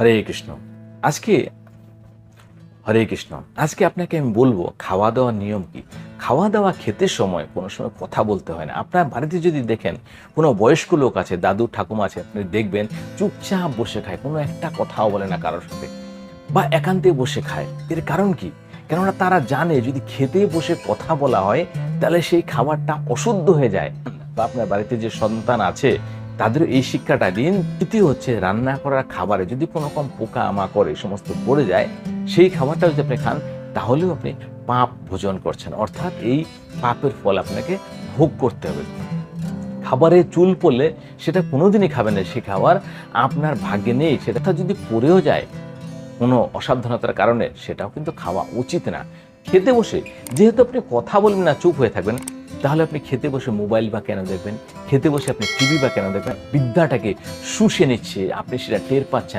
হরে কৃষ্ণ। আজকে, হরে কৃষ্ণ, আজকে আপনাকে আমি বলব খাওয়া দাওয়ার নিয়ম কি? খাওয়া দাওয়া খেতে সময়, কোনো সময় কথা বলতে হয় না। আপনার বাড়িতে যদি দেখেন, কোনো বয়স্ক লোক আছে, দাদু, ঠাকুমা আছে, আপনি দেখবেন, চুপচাপ বসে খায়, কোনো একটা কথাও বলে না কারোর সাথে। বা একান্তে বসে খায়। এর কারণ কি? কেননা তারা জানে, যদি খেতে বসে কথা বলা হয়, তাহলে সেই খাবারটা অশুদ্ধ হয়ে যায়। বা আপনার বাড়িতে যে সন্তান আছে তাদের এই শিক্ষাটা দিন, তৃতীয় হচ্ছে রান্না করার খাবারে যদি কোনো রকম পোকা মাকড় এই সমস্ত পড়ে যায়, সেই খাবারটা যদি আপনি খান, তাহলেও আপনি পাপ ভোজন করছেন। অর্থাৎ এই পাপের ফল আপনাকে ভোগ করতে হবে। খাবারে চুল পড়লে সেটা কোনোদিনই খাবেন না সেই খাবার আপনার ভাগ্যে নেই। সেটা যদি পড়েও যায়, কোনো অসাবধানতার কারণে, সেটাও কিন্তু খাওয়া উচিত না। খেতে বসে, যেহেতু আপনি কথা বলবেন না, চুপ হয়ে থাকবেন তাহলে আপনি খেতে বসে মোবাইল বা কেন দেখবেন? খেতে বসে আপনি টিভি বা কেন দেখবেন? বিদ্যাটাকে শুষে নিচ্ছে, আপনি সেটা টের পাচ্ছেন